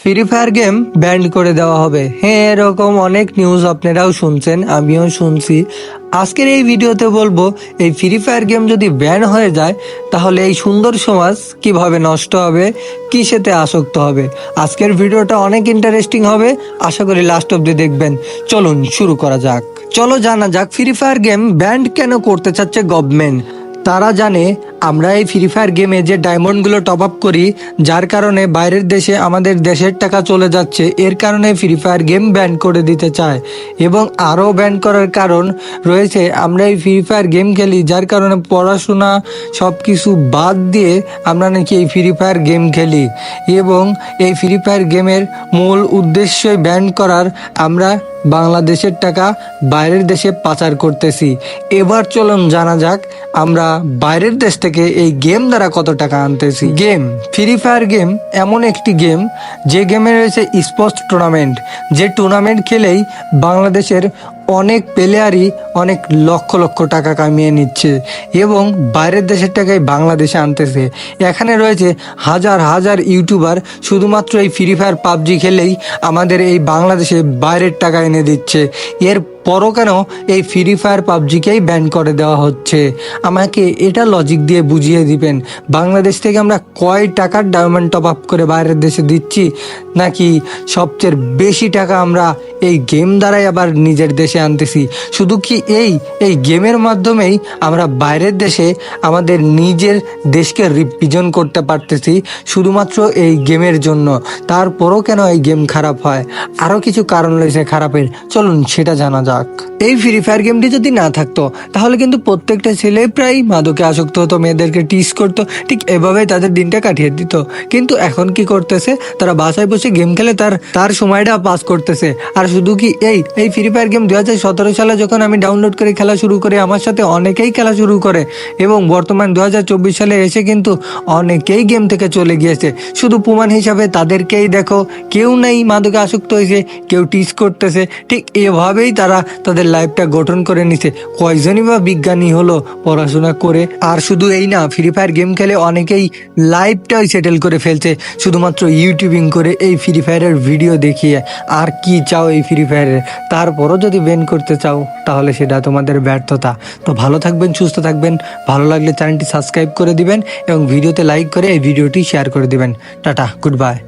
Free fire game band করে দেওয়া হবে। হ্যাঁ এরকম অনেক নিউজ আপনারাও শুনছেন, আমিও শুনছি। আজকের এই ভিডিওতে বলব, এই ফ্রি ফায়ার গেম যদি ব্যান হয়ে যায়, তাহলে এই সুন্দর সমাজ কীভাবে নষ্ট হবে, কিসেতে আসক্ত হবে? আজকের ভিডিওটা অনেক ইন্টারেস্টিং হবে, আশা করি লাস্ট অব্দি দেখবেন। চলুন শুরু করা যাক। চলো জানা যাক ফ্রি ফায়ার গেম ব্যান্ড কেন করতে চাচ্ছে গভর্নমেন্ট তারা জানে আমরা এই ফ্রি ফায়ার গেমে যে ডায়মন্ডগুলো টপ আপ করি, যার কারণে বাইরের দেশে আমাদের দেশের টাকা চলে যাচ্ছে, এর কারণে ফ্রি ফায়ার গেম ব্যান করে দিতে চায়। এবং আরও ব্যান করার কারণ রয়েছে, আমরা এই ফ্রি ফায়ার গেম খেলি, যার কারণে পড়াশোনা সব কিছু বাদ দিয়ে আমরা নাকি এই ফ্রি ফায়ার গেম খেলি। এবং এই ফ্রি ফায়ার গেমের মূল উদ্দেশ্যই ব্যান করার আমরা বাংলাদেশের টাকা বাইরের দেশে পাচার করতেছি। এবার চলুন জানা যাক, আমরা বাইরের দেশ থেকে এই গেম দ্বারা কত টাকা আনতেছি? গেম ফ্রি ফায়ার গেম এমন একটি গেম যে গেমে রয়েছে স্পোর্টস টুর্নামেন্ট যে টুর্নামেন্ট খেলেই বাংলাদেশের অনেক প্লেয়ারই অনেক লক্ষ লক্ষ টাকা কামিয়ে নিচ্ছে এবং বাইরের দেশের টাকায় বাংলাদেশে আনতেছে। এখানে রয়েছে হাজার হাজার ইউটিউবার শুধুমাত্র এই ফ্রি ফায়ার পাবজি খেলেই আমাদের এই বাংলাদেশে বাইরের টাকা এনে দিচ্ছে। এর পরও কেন এই ফ্রি ফায়ার পাবজিকেই ব্যান করে দেওয়া হচ্ছে? আমাকে এটা লজিক দিয়ে বুঝিয়ে দিবেন, বাংলাদেশ থেকে আমরা কয় টাকার ডায়মন্ড টপ আপ করে বাইরের দেশে দিচ্ছি? নাকি সবচেয়ে বেশি টাকা আমরা এই গেম দ্বারাই আবার নিজের দেশে আনতেছি? শুধু কি এই এই গেমের মাধ্যমেই আমরা বাইরের দেশে আমাদের নিজের দেশকে রিপ্রেজেন্ট করতে পারতেছি শুধুমাত্র এই গেমের জন্য। তারপরও কেন এই গেম খারাপ হয়? আরও কিছু কারণ রয়েছে খারাপের, চলুন সেটা জানা যাক। এই ফ্রি ফায়ার গেমটি যদি না থাকতো, তাহলে কিন্তু প্রত্যেকটা ছেলে প্রায় মাদকে আসক্ত হতো, মেয়েদেরকে টিস করতো, ঠিক এভাবেই তাদের দিনটা কাটিয়ে দিত। কিন্তু এখন কি করতেছে? তারা বাসায় বসে গেম খেলে তার তার সময়টা পাস করতেছে। আর শুধু কি এই এই ফ্রি ফায়ার গেম দু সতেরো সালে যখন আমি ডাউনলোড করে খেলা শুরু করি, আমার সাথে অনেকেই খেলা শুরু করে। এবং বর্তমান দু হাজার চব্বিশ সালে এসে কিন্তু অনেকেই গেম থেকে চলে গিয়েছে। শুধু প্রমাণ হিসাবে তাদেরকেই দেখো, কেউ নেই মাদকে আসক্ত হয়েছে, কেউ টিস করতেছে, ঠিক এভাবেই তারা তাদের লাইফটা গঠন করে নিছে। কয়জনই বা বিজ্ঞানী হলো, পড়াশোনা করে। আর শুধু এই না ফ্রি ফায়ার গেম খেলে অনেকেই লাইফটাই সেটেল করে ফেলছে। শুধুমাত্র ইউটিউবিং করে এই ফ্রি ফায়ারের ভিডিও দেখিয়ে। আর কি চাও এই ফ্রি ফায়ারের তারপরও যদি বেন করতে চাও, তাহলে সেটা তোমাদের ব্যর্থতা। তো ভালো থাকবেন, সুস্থ থাকবেন। ভালো লাগলে চ্যানেলটি সাবস্ক্রাইব করে দিবেন এবং ভিডিওতে লাইক করে এই ভিডিওটি শেয়ার করে দিবেন। Tata good bye